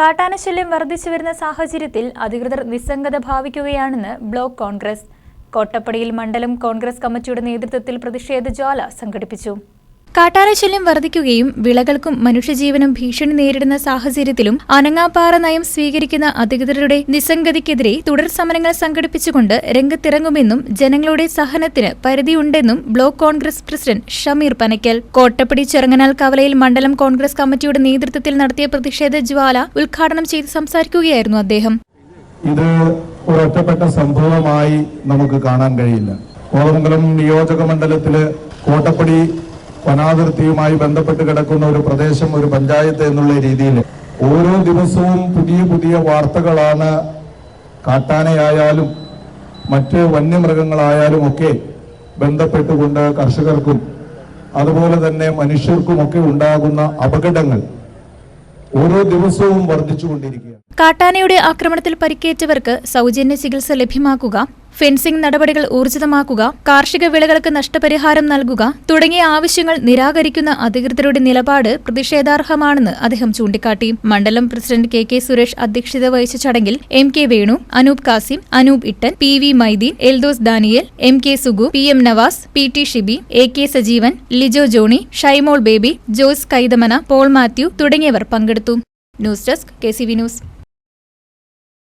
കാട്ടാനശല്യം വർദ്ധിച്ചു വരുന്ന സാഹചര്യത്തിൽ അധികൃതർ നിസ്സംഗത ഭാവിക്കുകയാണെന്ന് ബ്ലോക്ക് കോൺഗ്രസ്. കോട്ടപ്പടിയിൽ മണ്ഡലം കോൺഗ്രസ് കമ്മിറ്റിയുടെ നേതൃത്വത്തിൽ പ്രതിഷേധ ജ്വാല സംഘടിപ്പിച്ചു. കാട്ടാനശല്യം വർദ്ധിക്കുകയും വിളകൾക്കും മനുഷ്യജീവനും ഭീഷണി നേരിടുന്ന സാഹചര്യത്തിലും അനങ്ങാപ്പാറ നയം സ്വീകരിക്കുന്ന അധികൃതരുടെ നിസ്സംഗതിക്കെതിരെ തുടർ സമരങ്ങൾ സംഘടിപ്പിച്ചുകൊണ്ട് രംഗത്തിറങ്ങുമെന്നും ജനങ്ങളുടെ സഹനത്തിന് പരിധിയുണ്ടെന്നും block Congress president Shameer Panakkal. Kottappady Cherunganal കവലയിൽ മണ്ഡലം കോൺഗ്രസ് കമ്മിറ്റിയുടെ നേതൃത്വത്തിൽ നടത്തിയ പ്രതിഷേധ ജ്വാല ഉദ്ഘാടനം ചെയ്ത് സംസാരിക്കുകയായിരുന്നു അദ്ദേഹം. ഇത് ഒരൊറ്റപ്പെട്ട സംഭവമായി നമുക്ക് കാണാൻ കഴിയില്ല. കോതമംഗലം നിയോജക മണ്ഡലത്തിൽ കോട്ടപ്പടി വനാതിർത്തിയുമായി ബന്ധപ്പെട്ട് കിടക്കുന്ന ഒരു പ്രദേശം ഒരു പഞ്ചായത്ത് എന്നുള്ള രീതിയിൽ ഓരോ ദിവസവും പുതിയ പുതിയ വാർത്തകളാണ് കാട്ടാനയായാലും മറ്റ് വന്യമൃഗങ്ങളായാലും ഒക്കെ ബന്ധപ്പെട്ടുകൊണ്ട് കർഷകർക്കും അതുപോലെ തന്നെ മനുഷ്യർക്കുമൊക്കെ ഉണ്ടാകുന്ന അപകടങ്ങൾ ഓരോ ദിവസവും വർദ്ധിച്ചുകൊണ്ടിരിക്കുകയാണ്. കാട്ടാനയുടെ ആക്രമണത്തിൽ പരിക്കേറ്റവർക്ക് സൗജന്യ ചികിത്സ ലഭ്യമാക്കുക ഫെൻസിംഗ് നടപടികൾ ഊർജിതമാക്കുക കാർഷിക വിളകൾക്ക് നഷ്ടപരിഹാരം നൽകുക തുടങ്ങിയ ആവശ്യങ്ങൾ നിരാകരിക്കുന്ന അധികൃതരുടെ നിലപാട് പ്രതിഷേധാർഹമാണെന്ന് അദ്ദേഹം ചൂണ്ടിക്കാട്ടി. മണ്ഡലം പ്രസിഡന്റ് കെ കെ സുരേഷ് അധ്യക്ഷത വഹിച്ച ചടങ്ങിൽ M K Venu Anoop Kasim Anoop Ittan P V Maideen Eldhose Daniel M K Sugu P M Navas P T Shibi A K Sajeevan Lijo Johny Shymol Baby Jose Kaithamana Paul Mathew തുടങ്ങിയവർ പങ്കെടുത്തു. News desk K C V news.